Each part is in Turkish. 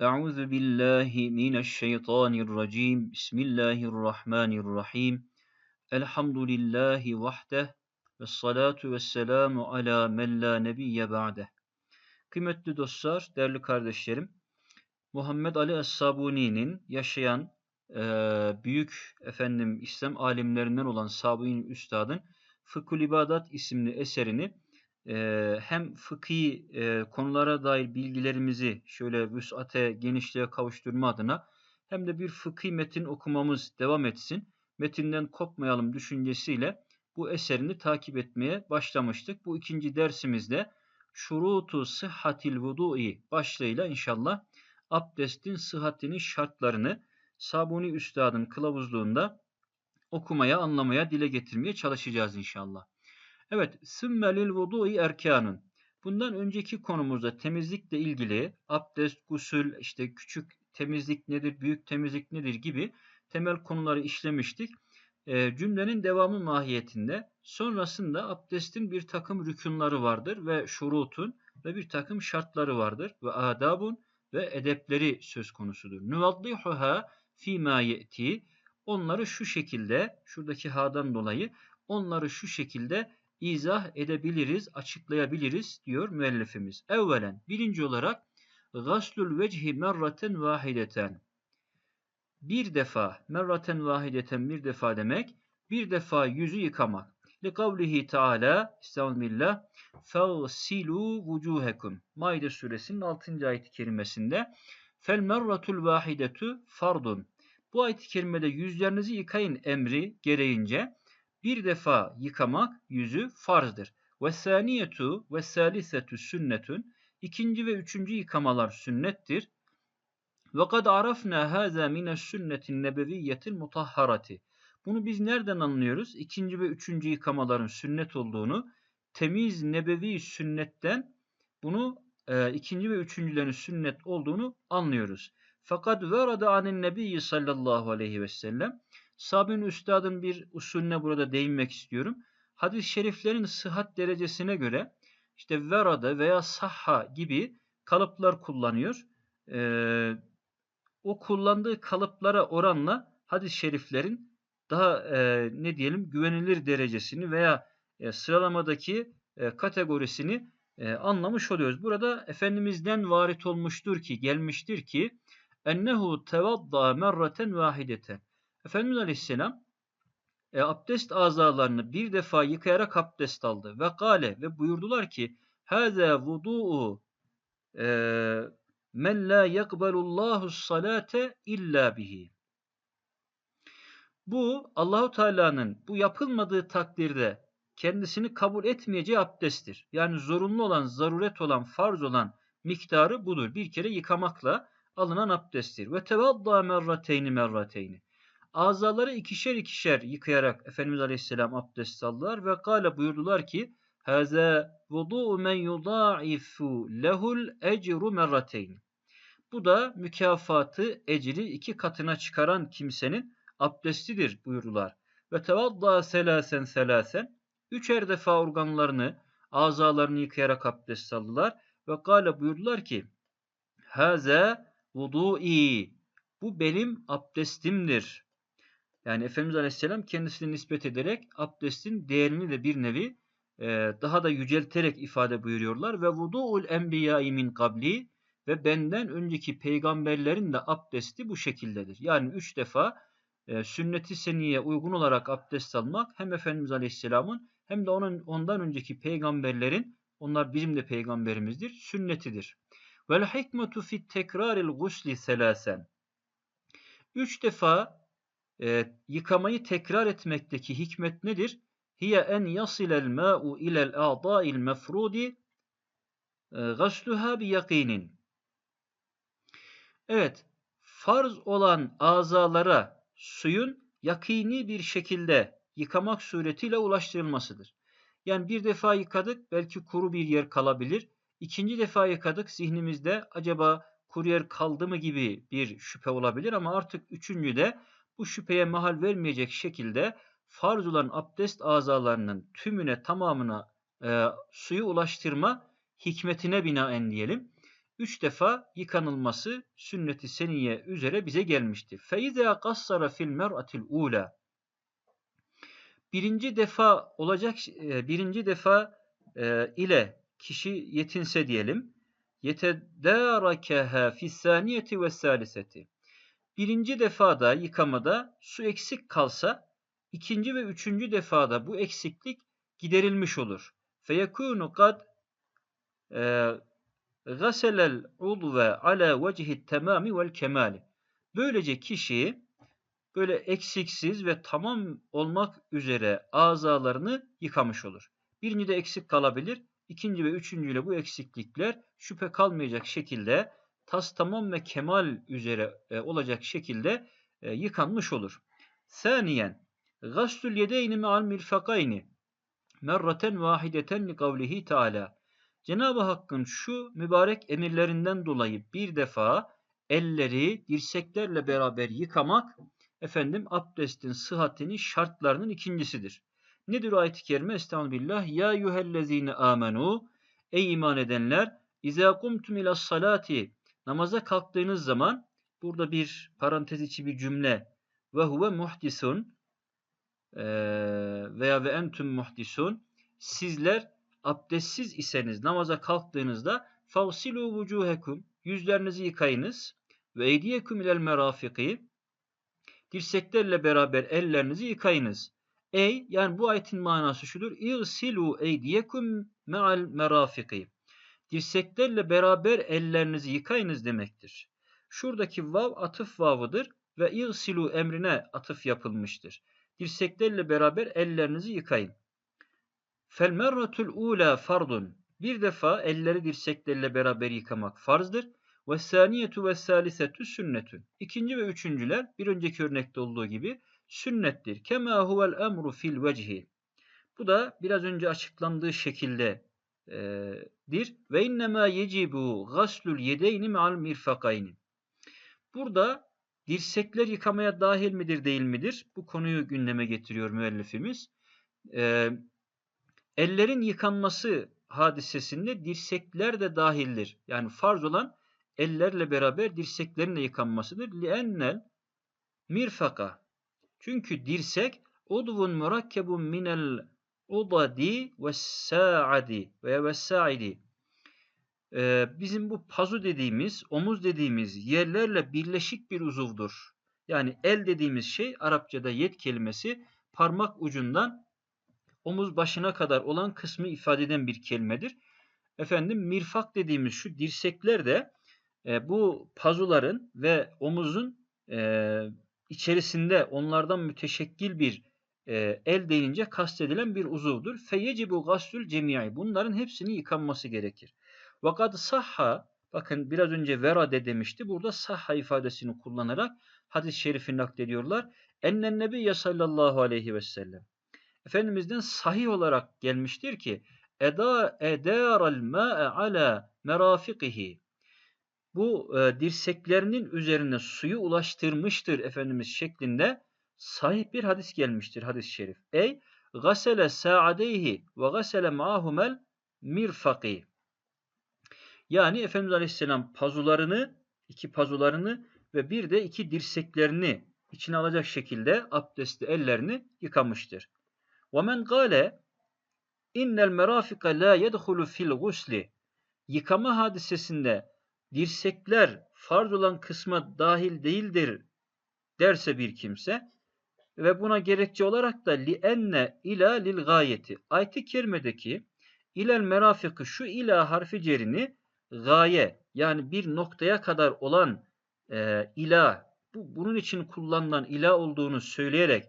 Euzu billahi mineşşeytanirracim. Bismillahirrahmanirrahim. Elhamdülillahi vahdeh ve salatu ve selamu ala men la nebiyye ba'deh. Kıymetli dostlar, değerli kardeşlerim, Muhammed Ali Es-Sabuni'nin yaşayan e, büyük efendim İslam alimlerinden olan Sabuni Üstad'ın Fıkhul İbadat isimli eserini hem fıkhi konulara dair bilgilerimizi şöyle vüsate, genişliğe kavuşturma adına hem de bir fıkhi metin okumamız devam etsin. Metinden kopmayalım düşüncesiyle bu eserini takip etmeye başlamıştık. Bu ikinci dersimizde Şurutu Sıhhatil Vudu'i başlığıyla inşallah abdestin sıhhatinin şartlarını Sabuni Üstad'ın kılavuzluğunda okumaya, anlamaya, dile getirmeye çalışacağız inşallah. Evet, sümmelil vudu'i erkanun. Bundan önceki konumuzda temizlikle ilgili abdest, gusül, işte küçük temizlik nedir, büyük temizlik nedir gibi temel konuları işlemiştik. E, cümlenin devamı mahiyetinde sonrasında abdestin bir takım rükunları vardır ve şurutun ve bir takım şartları vardır ve adabun ve edepleri söz konusudur. Nuvaddihuha fîmâ ye'ti onları şu şekilde şuradaki hadan dolayı onları şu şekilde izah edebiliriz, açıklayabiliriz diyor müellifimiz. Evvelen birinci olarak gaslul vecihi merraten vahideten. Bir defa, merraten vahideten bir defa demek, bir defa yüzü yıkamak. Likavlihi Teala, Estağfirullah, Fagsilu vucuhekum. Maide suresinin 6. ayet-i kerimesinde Fel merratul vahidetu fardun. Bu ayet-i kerimede yüzlerinizi yıkayın emri gereğince bir defa yıkamak yüzü farzdır. Ve saniyetu ve salisetu sünnetun. İkinci ve üçüncü yıkamalar sünnettir. Ve kad arafna haza mine sünnetin nebeviyyetil mutahharati. Bunu biz nereden anlıyoruz? İkinci ve üçüncü yıkamaların sünnet olduğunu temiz nebevi sünnetten bunu e, ikinci ve üçüncülerin sünnet olduğunu anlıyoruz. Fakat verada anin nebiyyi sallallahu aleyhi ve sellem Sabin Üstad'ın bir usulüne burada değinmek istiyorum. Hadis-i şeriflerin sıhhat derecesine göre işte verada veya sahha gibi kalıplar kullanıyor. Ee, o kullandığı kalıplara oranla hadis-i şeriflerin daha e, ne diyelim güvenilir derecesini veya e, sıralamadaki e, kategorisini e, anlamış oluyoruz. Burada Efendimiz'den varit olmuştur ki, gelmiştir ki ennehu tevadda merraten vahideten. Efendimiz Aleyhisselam e, abdest azalarını bir defa yıkayarak abdest aldı. Ve gale ve buyurdular ki Hâzâ vudu'u e, men la yakbalullahu salate illa bihi. Bu Allahu Teala'nın bu yapılmadığı takdirde kendisini kabul etmeyeceği abdesttir. Yani zorunlu olan, zaruret olan, farz olan miktarı budur. Bir kere yıkamakla alınan abdesttir. Ve tevadda merrateyni merrateyni. Azaları ikişer ikişer yıkayarak Efendimiz Aleyhisselam abdest aldılar ve kâle buyurdular ki Haza vudu'u men yudâ'ifu lehul ecru merrateyn. Bu da mükafatı ecri iki katına çıkaran kimsenin abdestidir buyurdular. Ve tevadda selasen selasen üçer defa organlarını, azalarını yıkayarak abdest aldılar ve kâle buyurdular ki Haza vudu'i bu benim abdestimdir. Yani Efendimiz Aleyhisselam kendisini nispet ederek abdestin değerini de bir nevi e, daha da yücelterek ifade buyuruyorlar. Ve vudu'ul enbiyâi min kabli ve benden önceki peygamberlerin de abdesti bu şekildedir. Yani üç defa e, sünnet-i seniye uygun olarak abdest almak hem Efendimiz Aleyhisselam'ın hem de onun ondan önceki peygamberlerin onlar bizim de peygamberimizdir, sünnetidir. Vel hikmetu fit tekraril gusli selasen. Üç defa e, yıkamayı tekrar etmekteki hikmet nedir? Hiye en yasilel ma'u ilel a'da'il mefrudi gasluha bi yakinin. Evet, farz olan azalara suyun yakini bir şekilde yıkamak suretiyle ulaştırılmasıdır. Yani bir defa yıkadık belki kuru bir yer kalabilir. İkinci defa yıkadık zihnimizde acaba kuru yer kaldı mı gibi bir şüphe olabilir ama artık üçüncüde bu şüpheye mahal vermeyecek şekilde farz olan abdest azalarının tümüne tamamına e, suyu ulaştırma hikmetine binaen diyelim. üç defa yıkanılması sünnet-i seniye üzere bize gelmiştir. Feiza kassara fil mer'atil ula. Birinci defa olacak e, birinci defa e, ile kişi yetinse diyelim. Yetedârakeha fissaniyeti ve saliseti. Birinci defada yıkamada su eksik kalsa ikinci ve üçüncü defada bu eksiklik giderilmiş olur. Feyekûnu kad gaselel udve ala vecihi temami vel kemali. Böylece kişi böyle eksiksiz ve tamam olmak üzere azalarını yıkamış olur. Birinci de eksik kalabilir. İkinci ve üçüncüyle bu eksiklikler şüphe kalmayacak şekilde tas tamam ve kemal üzere e, olacak şekilde e, yıkanmış olur. Saniyen gaslul yedeyni me'al mirfakayni merraten vahideten li kavlihi teala. Cenab-ı Hakk'ın şu mübarek emirlerinden dolayı bir defa elleri dirseklerle beraber yıkamak efendim abdestin sıhhatinin şartlarının ikincisidir. Nedir ayet-i kerime? Estağfirullah. Ya yuhellezine amenu Ey iman edenler İzâ kumtum ila salati namaza kalktığınız zaman burada bir parantez içi bir cümle ve huve muhdisun veya ve entüm muhdisun sizler abdestsiz iseniz namaza kalktığınızda favsilu vucuhekum yüzlerinizi yıkayınız ve eydiyekum ilel merafiki dirseklerle beraber ellerinizi yıkayınız. Ey yani bu ayetin manası şudur. İgsilu eydiyekum me'al merafiki. Dirseklerle beraber ellerinizi yıkayınız demektir. Şuradaki vav atıf vavıdır ve igsilu emrine atıf yapılmıştır. Dirseklerle beraber ellerinizi yıkayın. Fel merratul ula fardun. Bir defa elleri dirseklerle beraber yıkamak farzdır. Ve saniyetu ve salisetu sünnetün. İkinci ve üçüncüler bir önceki örnekte olduğu gibi sünnettir. Kema huvel emru fil vecihi. Bu da biraz önce açıklandığı şekilde dir. Ve innema yecibu gaslul yedeyni me'al mirfakayni. Burada dirsekler yıkamaya dahil midir değil midir? Bu konuyu gündeme getiriyor müellifimiz. E, ellerin yıkanması hadisesinde dirsekler de dahildir. Yani farz olan ellerle beraber dirseklerin de yıkanmasıdır. Li'ennel mirfaka. Çünkü dirsek udvun murakkebun minel udadi ve sa'adi veya ve sa'idi. Ee, bizim bu pazu dediğimiz, omuz dediğimiz yerlerle birleşik bir uzuvdur. Yani el dediğimiz şey Arapçada yet kelimesi parmak ucundan omuz başına kadar olan kısmı ifade eden bir kelimedir. Efendim mirfak dediğimiz şu dirsekler de e, bu pazuların ve omuzun e, içerisinde onlardan müteşekkil bir e, el deyince kastedilen bir uzuvdur. Feyecibu gaslül cemiyai. Bunların hepsini yıkanması gerekir. Vakat sahha bakın biraz önce verade demişti. Burada sahha ifadesini kullanarak hadis-i şerifi naklediyorlar. Ennen nebiyye sallallahu aleyhi ve sellem. Efendimizden sahih olarak gelmiştir ki eda edaral ma'e ala merafikihi bu e, dirseklerinin üzerine suyu ulaştırmıştır Efendimiz şeklinde sahih bir hadis gelmiştir hadis-i şerif. Ey gasele sa'adeyhi ve gasele ma'ahumel mirfaki. Yani Efendimiz Aleyhisselam pazularını, iki pazularını ve bir de iki dirseklerini içine alacak şekilde abdestli ellerini yıkamıştır. Ve men gale innel merafika la yedhulu fil gusli. Yıkama hadisesinde dirsekler farz olan kısma dahil değildir derse bir kimse ve buna gerekçe olarak da li enne ila lil gayeti. Ayet-i kerimedeki ilel merafiki şu ila harfi cerini gaye yani bir noktaya kadar olan e, ila bu, bunun için kullanılan ila olduğunu söyleyerek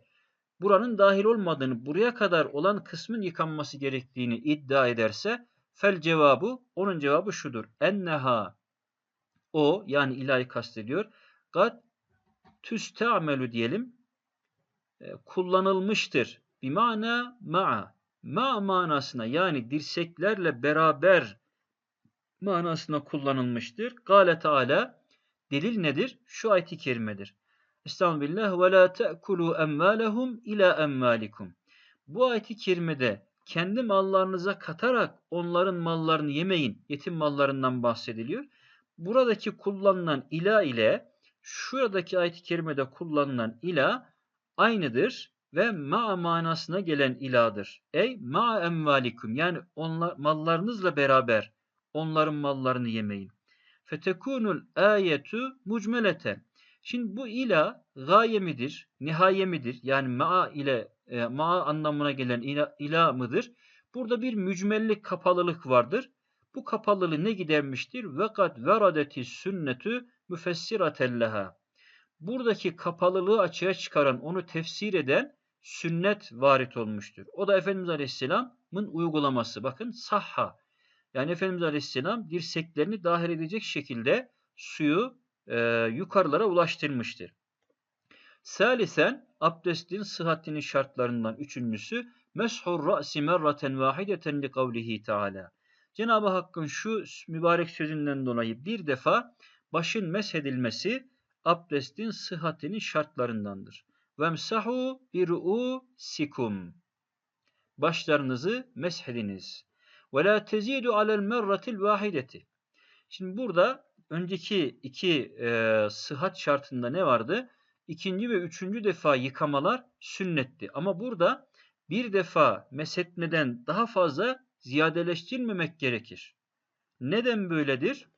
buranın dahil olmadığını buraya kadar olan kısmın yıkanması gerektiğini iddia ederse fel cevabı onun cevabı şudur. Enneha o yani ilahi kastediyor. Gat tüste'amelü diyelim. E, kullanılmıştır. Bimana ma'a. Ma manasına yani dirseklerle beraber manasına kullanılmıştır. Gale Teala delil nedir? Şu ayet-i kerimedir. Estağfirullah ve la te'kulu emvalehum ila emvalikum. Bu ayet-i kerimede kendi mallarınıza katarak onların mallarını yemeyin. Yetim mallarından bahsediliyor. buradaki kullanılan ila ile şuradaki ayet-i kerimede kullanılan ila aynıdır ve ma manasına gelen iladır. Ey ma emvalikum yani onlar, mallarınızla beraber onların mallarını yemeyin. Fetekunul ayetu mucmeleten. Şimdi bu ila gaye midir, nihaye midir? Yani ma ile e, ma anlamına gelen ila, ila mıdır? Burada bir mücmellik kapalılık vardır. Bu kapalılığı ne gidermiştir? Ve kad veradeti sünnetu müfessiratelleha. Buradaki kapalılığı açığa çıkaran, onu tefsir eden sünnet varit olmuştur. O da Efendimiz Aleyhisselam'ın uygulaması. Bakın sahha. Yani Efendimiz Aleyhisselam dirseklerini dahil edecek şekilde suyu e, yukarılara ulaştırmıştır. Salisen abdestin sıhhatinin şartlarından üçüncüsü meshur ra'si merraten vahideten li kavlihi teala. Cenab-ı Hakk'ın şu mübarek sözünden dolayı bir defa başın meshedilmesi abdestin sıhhatinin şartlarındandır. Vemsahu sikum. Başlarınızı meshediniz. Ve la tezidu alel merratil vahideti. Şimdi burada önceki iki e, sıhhat şartında ne vardı? İkinci ve üçüncü defa yıkamalar sünnetti. Ama burada bir defa meshetmeden daha fazla ziyadeleştirmemek gerekir. Neden böyledir?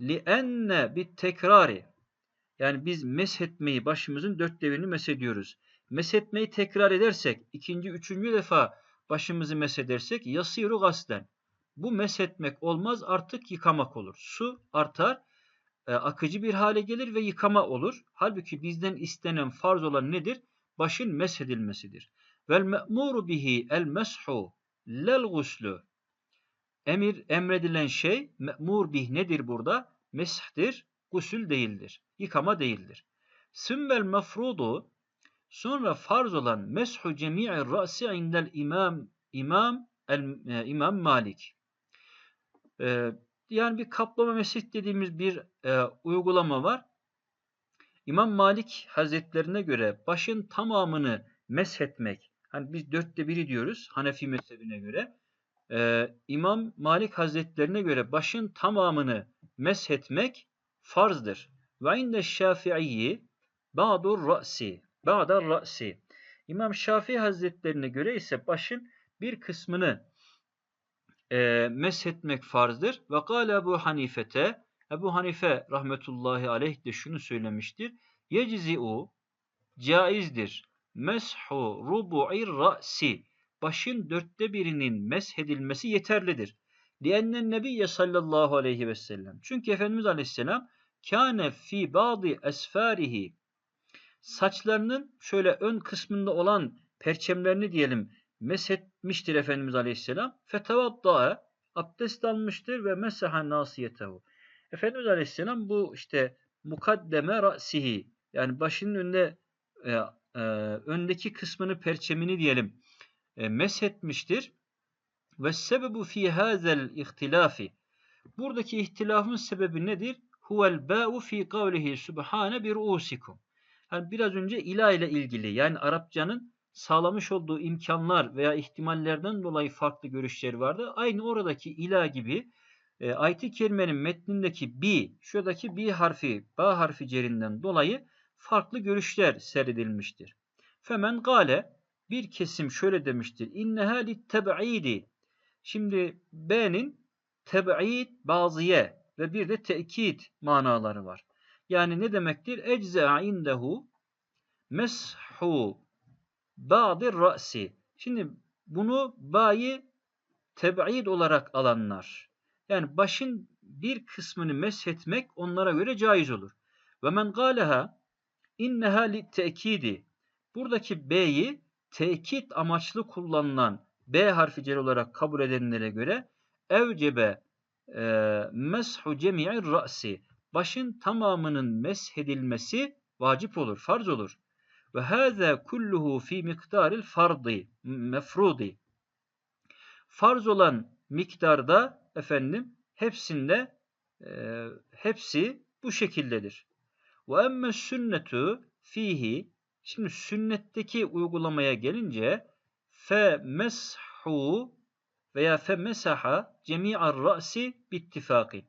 lienne bir tekrari yani biz meshetmeyi başımızın dört devrini meshediyoruz. Meshetmeyi tekrar edersek ikinci üçüncü defa başımızı meshedersek yasiru gaslen. Bu meshetmek olmaz artık yıkamak olur. Su artar e, akıcı bir hale gelir ve yıkama olur. Halbuki bizden istenen farz olan nedir? Başın meshedilmesidir. Vel me'muru bihi el meshu lel guslu. Emir emredilen şey me'mur bih nedir burada? Meshdir, gusül değildir. Yıkama değildir. Sümmel mefrudu sonra farz olan meshu cemi'i ra'si indel imam imam el, e, imam Malik. E, yani bir kaplama mesih dediğimiz bir e, uygulama var. İmam Malik Hazretlerine göre başın tamamını meshetmek, hani biz dörtte biri diyoruz Hanefi mezhebine göre. Ee, İmam Malik Hazretlerine göre başın tamamını meshetmek farzdır. Ve inde şafi'i ba'dur ra'si, ba'dar ra'si. İmam Şafii Hazretlerine göre ise başın bir kısmını e, meshetmek farzdır. Ve kâle Ebu Hanifete, Ebu Hanife rahmetullahi aleyh de şunu söylemiştir. Yecizi'u caizdir. Meshu rubu'ir ra'si. Başın dörtte birinin meshedilmesi yeterlidir. Liyennen nebiyye sallallahu aleyhi ve sellem. Çünkü Efendimiz aleyhisselam kâne fi bâdi esfârihi saçlarının şöyle ön kısmında olan perçemlerini diyelim meshetmiştir Efendimiz Aleyhisselam. Fetevadda'a abdest almıştır ve mesaha nasiyetehu. Efendimiz Aleyhisselam bu işte mukaddeme ra'sihi yani başının önünde e, e, öndeki kısmını perçemini diyelim e, meshetmiştir. Ve sebebu fi hazel ihtilafi Buradaki ihtilafın sebebi nedir? Huvel ba'u fi kavlihi subhane bir usikum. Yani biraz önce ilah ile ilgili yani Arapçanın sağlamış olduğu imkanlar veya ihtimallerden dolayı farklı görüşler vardı. Aynı oradaki ilah gibi e, ayet-i kerimenin metnindeki bi, şuradaki bi harfi, ba harfi cerinden dolayı farklı görüşler seredilmiştir. Femen gale bir kesim şöyle demiştir. İnneha litteb'idi. Şimdi B'nin teb'id bazıye ve bir de tekit manaları var. Yani ne demektir? Ecza indehu meshu ba'dir ra'si. Şimdi bunu bayi teb'id olarak alanlar. Yani başın bir kısmını meshetmek onlara göre caiz olur. Ve men gâleha inneha li tekidi. Buradaki B'yi tekit amaçlı kullanılan B harfi cel olarak kabul edenlere göre evcebe e, meshu cemi'i ra'si başın tamamının meshedilmesi vacip olur, farz olur. Ve hâzâ kulluhu fi miktaril fardi, mefrudi. Farz olan miktarda efendim hepsinde e, hepsi bu şekildedir. Ve emme sünnetu fihi şimdi sünnetteki uygulamaya gelince fe meshu veya fe mesaha cemi'ar ra'si bittifaki.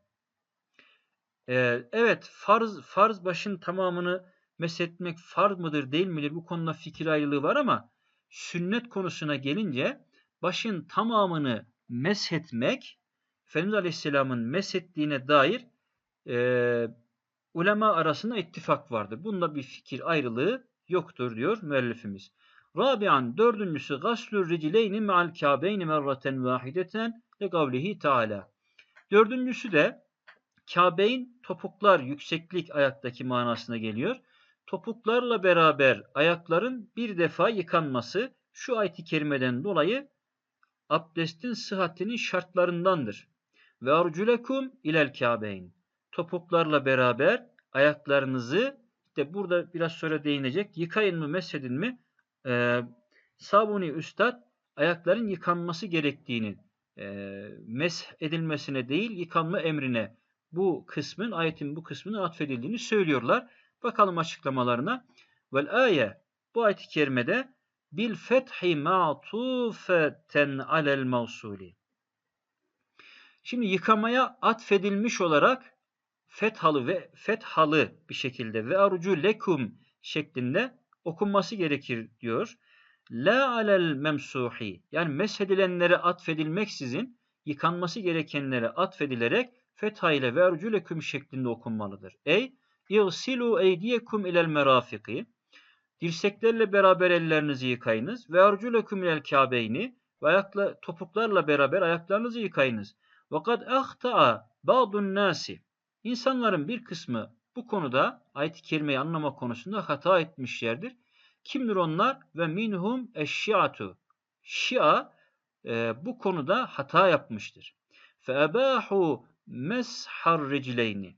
Ee, evet farz farz başın tamamını meshetmek farz mıdır değil midir bu konuda fikir ayrılığı var ama sünnet konusuna gelince başın tamamını meshetmek Efendimiz Aleyhisselam'ın meshettiğine dair e, ulema arasında ittifak vardır. Bunda bir fikir ayrılığı yoktur diyor müellifimiz. Rabian dördüncüsü gaslur ricileyni me'al kâbeyni merraten vahideten le kavlihi teala. Dördüncüsü de Kabeyn topuklar yükseklik ayaktaki manasına geliyor. Topuklarla beraber ayakların bir defa yıkanması şu ayet-i kerimeden dolayı abdestin sıhhatinin şartlarındandır. Ve arculekum ilel kabeyn. Topuklarla beraber ayaklarınızı işte burada biraz sonra değinecek. Yıkayın mı mesedin mi? Ee, Sabuni Üstad ayakların yıkanması gerektiğini e, mesh edilmesine değil yıkanma emrine bu kısmın ayetin bu kısmının atfedildiğini söylüyorlar. Bakalım açıklamalarına. Vel aye bu ayet-i kerimede bil fethi ma'tufeten alel mevsuli. Şimdi yıkamaya atfedilmiş olarak fethalı ve fethalı bir şekilde ve arucu lekum şeklinde okunması gerekir diyor. La alel memsuhi yani meshedilenlere atfedilmeksizin yıkanması gerekenlere atfedilerek fetha ile ve arucu leküm şeklinde okunmalıdır. Ey İgsilu eydiyekum ilel merafiki Dirseklerle beraber ellerinizi yıkayınız. Ve arculeküm ilel kâbeyni ve ayakla, topuklarla beraber ayaklarınızı yıkayınız. Ve kad ahta'a ba'dun nasi. İnsanların bir kısmı bu konuda ayet-i kerimeyi anlama konusunda hata etmişlerdir. Kimdir onlar? Ve minhum eşşiatu. Şia e, bu konuda hata yapmıştır. Fe ebahu meshar ricleyni.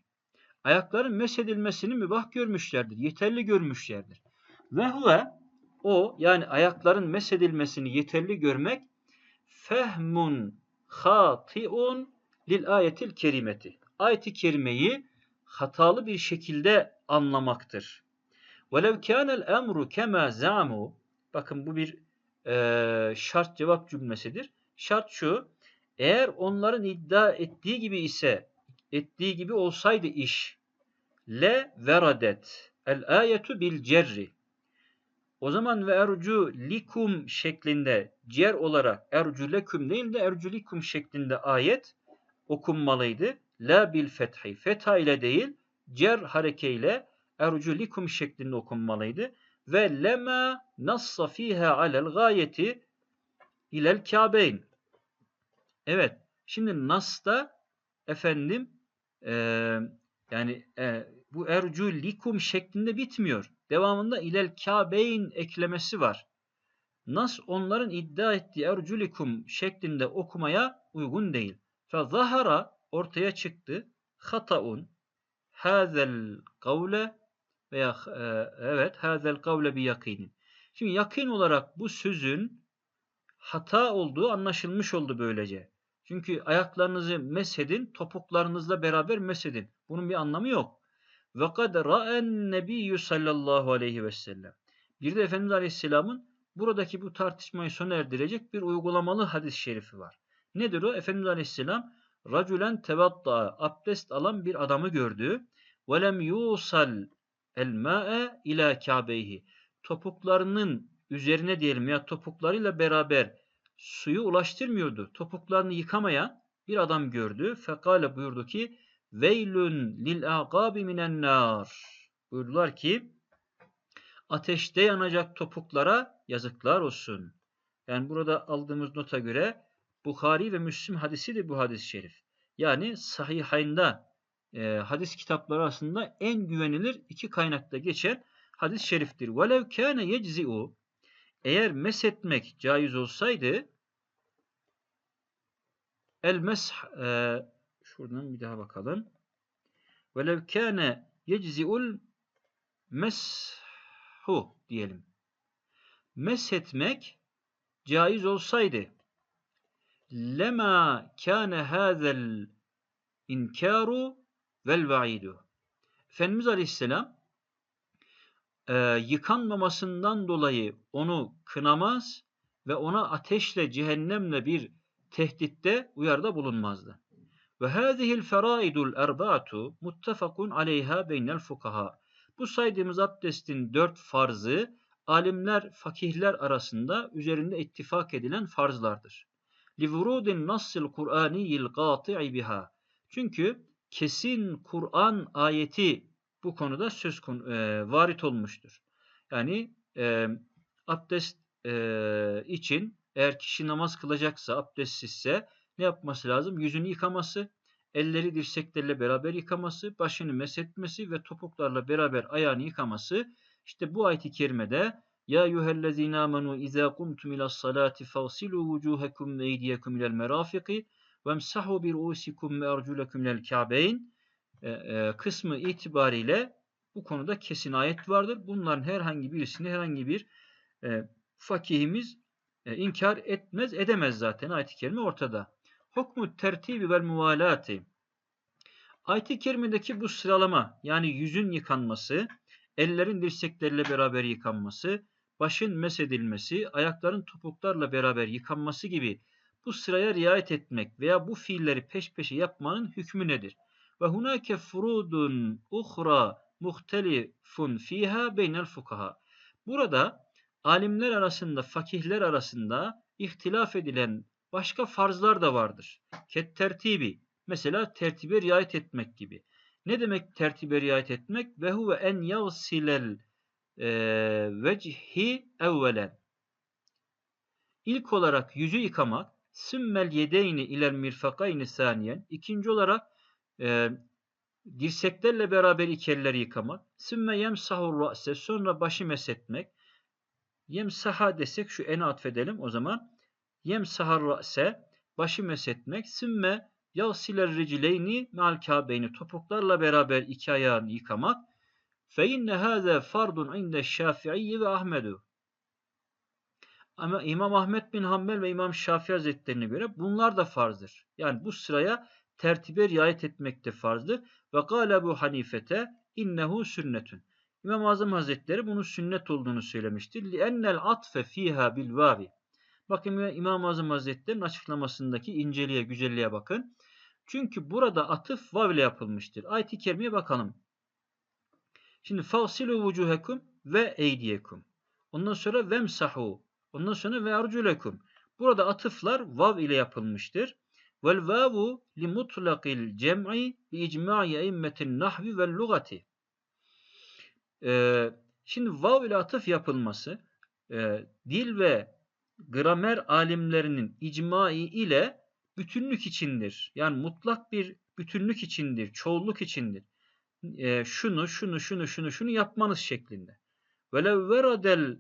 Ayakların mesedilmesini mübah görmüşlerdir. Yeterli görmüşlerdir. Ve huve o yani ayakların mesedilmesini yeterli görmek fehmun hatiun lil ayetil kerimeti. Ayeti kerimeyi hatalı bir şekilde anlamaktır. Velev kânel emru kema zamu bakın bu bir e, şart cevap cümlesidir. Şart şu eğer onların iddia ettiği gibi ise ettiği gibi olsaydı iş le veradet el ayetu bil cerri o zaman ve ercu likum şeklinde cer olarak ercu leküm değil de ercu likum şeklinde ayet okunmalıydı. La bil fethi. Fetha ile değil cer harekeyle ercu likum şeklinde okunmalıydı. Ve lema nassa fiha alel gayeti ilel kabeyn. Evet. Şimdi Nas'ta efendim e, yani e, bu ercu likum şeklinde bitmiyor. Devamında ilel kabeyn eklemesi var. Nas onların iddia ettiği erculikum şeklinde okumaya uygun değil. Fe zahara ortaya çıktı. Hataun hazel kavle veya e, evet hazel kavle bir yakinin. Şimdi yakın olarak bu sözün hata olduğu anlaşılmış oldu böylece. Çünkü ayaklarınızı meshedin, topuklarınızla beraber meshedin. Bunun bir anlamı yok. Ve kad ra'en nebiyyü sallallahu aleyhi ve sellem. Bir de Efendimiz Aleyhisselam'ın buradaki bu tartışmayı sona erdirecek bir uygulamalı hadis-i şerifi var. Nedir o? Efendimiz Aleyhisselam raculen tevadda abdest alan bir adamı gördü. Ve lem yusal el ma'e ila kâbeyhi. Topuklarının üzerine diyelim ya topuklarıyla beraber suyu ulaştırmıyordu. Topuklarını yıkamayan bir adam gördü. Fekale buyurdu ki Veylün lil aqabi minen nar. Buyurdular ki ateşte yanacak topuklara yazıklar olsun. Yani burada aldığımız nota göre Bukhari ve Müslim hadisi de bu hadis-i şerif. Yani sahihaynda e, hadis kitapları arasında en güvenilir iki kaynakta geçen hadis-i şeriftir. Velev kâne yeczi'u eğer mesetmek caiz olsaydı el mesh e, Şuradan bir daha bakalım. Velev kâne yeczi'ul meshu diyelim. Meshetmek caiz olsaydı lema kâne hâzel inkâru vel va'idu. Efendimiz Aleyhisselam e, yıkanmamasından dolayı onu kınamaz ve ona ateşle, cehennemle bir tehditte uyarda bulunmazdı. Ve hâzihil feraidul erba'atu muttefakun aleyha beynel fukaha. Bu saydığımız abdestin dört farzı alimler, fakihler arasında üzerinde ittifak edilen farzlardır. Livrudin nassil Kur'aniyil gâti'i biha. Çünkü kesin Kur'an ayeti bu konuda söz konu, e, varit olmuştur. Yani e, abdest e, için eğer kişi namaz kılacaksa, abdestsizse ne yapması lazım? Yüzünü yıkaması, elleri dirseklerle beraber yıkaması, başını mesetmesi ve topuklarla beraber ayağını yıkaması. İşte bu ayet-i kerimede ya eyyühellezine amenu izâ kumtum ilas salati fagsilû vucûhekum ve eydiyekum ilel merâfiki vemsahu bir ru'usikum ve erculekum ilel ka'beyn e, e, kısmı itibariyle bu konuda kesin ayet vardır. Bunların herhangi birisini herhangi bir e, fakihimiz e, inkar etmez, edemez zaten. Ayet-i kerime ortada. Hukmu tertibi vel muvalati. Ayet-i kerimedeki bu sıralama yani yüzün yıkanması, ellerin dirsekleriyle beraber yıkanması, başın mesedilmesi, ayakların topuklarla beraber yıkanması gibi bu sıraya riayet etmek veya bu fiilleri peş peşe yapmanın hükmü nedir? Ve hunake furudun uhra muhtelifun fiha beynel fukaha. Burada alimler arasında, fakihler arasında ihtilaf edilen başka farzlar da vardır. Ket tertibi. Mesela tertibe riayet etmek gibi. Ne demek tertibe riayet etmek? Ve huve en yagsilel e, vecihi evvelen. İlk olarak yüzü yıkamak, sümmel yedeyni ilel mirfakayni saniyen. İkinci olarak e, dirseklerle beraber iki elleri yıkamak. Sümme yemsahur ra'se. Sonra başı mesetmek. Yemsaha desek şu ene atfedelim o zaman. Yemsahar ra'se. Başı mesetmek. Sümme yagsiler ricileyni me'al kâbeyni. Topuklarla beraber iki ayağını yıkamak. Fe inne hâze fardun inde Şafii ve Ahmedu. Ama İmam Ahmet bin Hanbel ve İmam Şafii Hazretlerine göre bunlar da farzdır. Yani bu sıraya tertibe riayet etmek de farzdır. Ve gâle bu hanifete innehu sünnetün. İmam Azam Hazretleri bunun sünnet olduğunu söylemiştir. Li'ennel atfe fiha bil vavi. Bakın İmam Azam Hazretleri'nin açıklamasındaki inceliğe, güzelliğe bakın. Çünkü burada atıf vav ile yapılmıştır. Ayet-i Kerime'ye bakalım. Şimdi fasilu vucuhekum ve eydiyekum. Ondan sonra vemsahu. Ondan sonra ve arculekum. Burada atıflar vav ile yapılmıştır. Vel vavu li mutlaqil cem'i bi icma'i eimmetin nahvi vel lugati. Ee, şimdi vav ile atıf yapılması e, dil ve gramer alimlerinin icmai ile bütünlük içindir. Yani mutlak bir bütünlük içindir, çoğulluk içindir. E, şunu, şunu, şunu, şunu, şunu yapmanız şeklinde. Velev veradel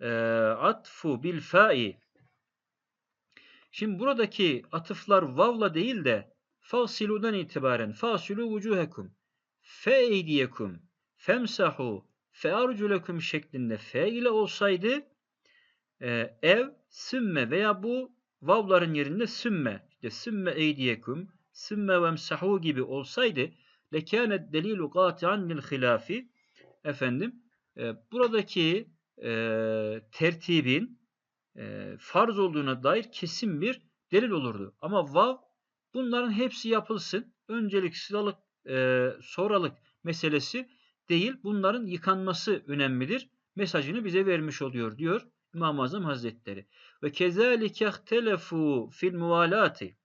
e, atfu bil fa'i Şimdi buradaki atıflar vavla değil de fasiludan itibaren fasilu vucuhekum fe femsahu fe şeklinde fe ile olsaydı e, ev sümme veya bu vavların yerinde sümme işte sümme eydiyekum sümme vemsahu gibi olsaydı lekânet delilu gâti'an lil hilafi efendim e, buradaki e, tertibin e, farz olduğuna dair kesin bir delil olurdu. Ama vav bunların hepsi yapılsın. Öncelik sıralık e, sonralık meselesi değil. Bunların yıkanması önemlidir. Mesajını bize vermiş oluyor diyor İmam-ı Azam Hazretleri. Ve kezalike ihtelefu fil muvalati.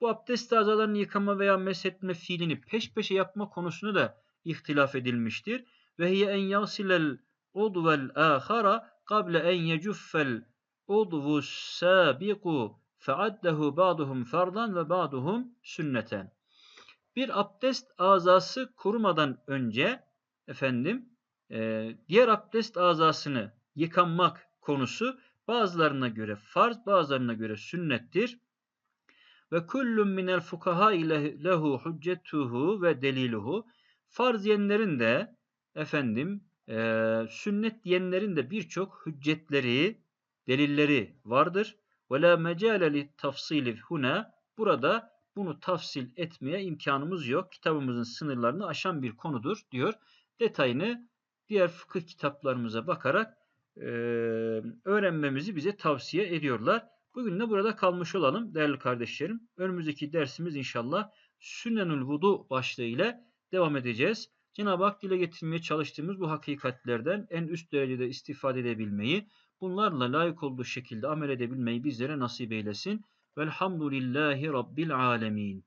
Bu abdest azalarını yıkama veya meshetme fiilini peş peşe yapma konusunu da ihtilaf edilmiştir. Ve hiye en yasilel udvel ahara kable en yecuffel udvu sabiqu feaddehu ba'duhum fardan ve ba'duhum sünneten. Bir abdest azası kurumadan önce efendim e, diğer abdest azasını yıkanmak konusu bazılarına göre farz, bazılarına göre sünnettir. Ve kullun minel fukaha lehu hüccetuhu ve deliluhu. Farz diyenlerin de efendim e, sünnet diyenlerin de birçok hüccetleri, delilleri vardır. Ve la mecale li tafsili huna. Burada bunu tafsil etmeye imkanımız yok. Kitabımızın sınırlarını aşan bir konudur diyor. Detayını diğer fıkıh kitaplarımıza bakarak e, öğrenmemizi bize tavsiye ediyorlar. Bugün de burada kalmış olalım değerli kardeşlerim. Önümüzdeki dersimiz inşallah Sünnenül Vudu başlığıyla devam edeceğiz. Cenab-ı Hak dile getirmeye çalıştığımız bu hakikatlerden en üst derecede istifade edebilmeyi, bunlarla layık olduğu şekilde amel edebilmeyi bizlere nasip eylesin. Velhamdülillahi Rabbil alemin.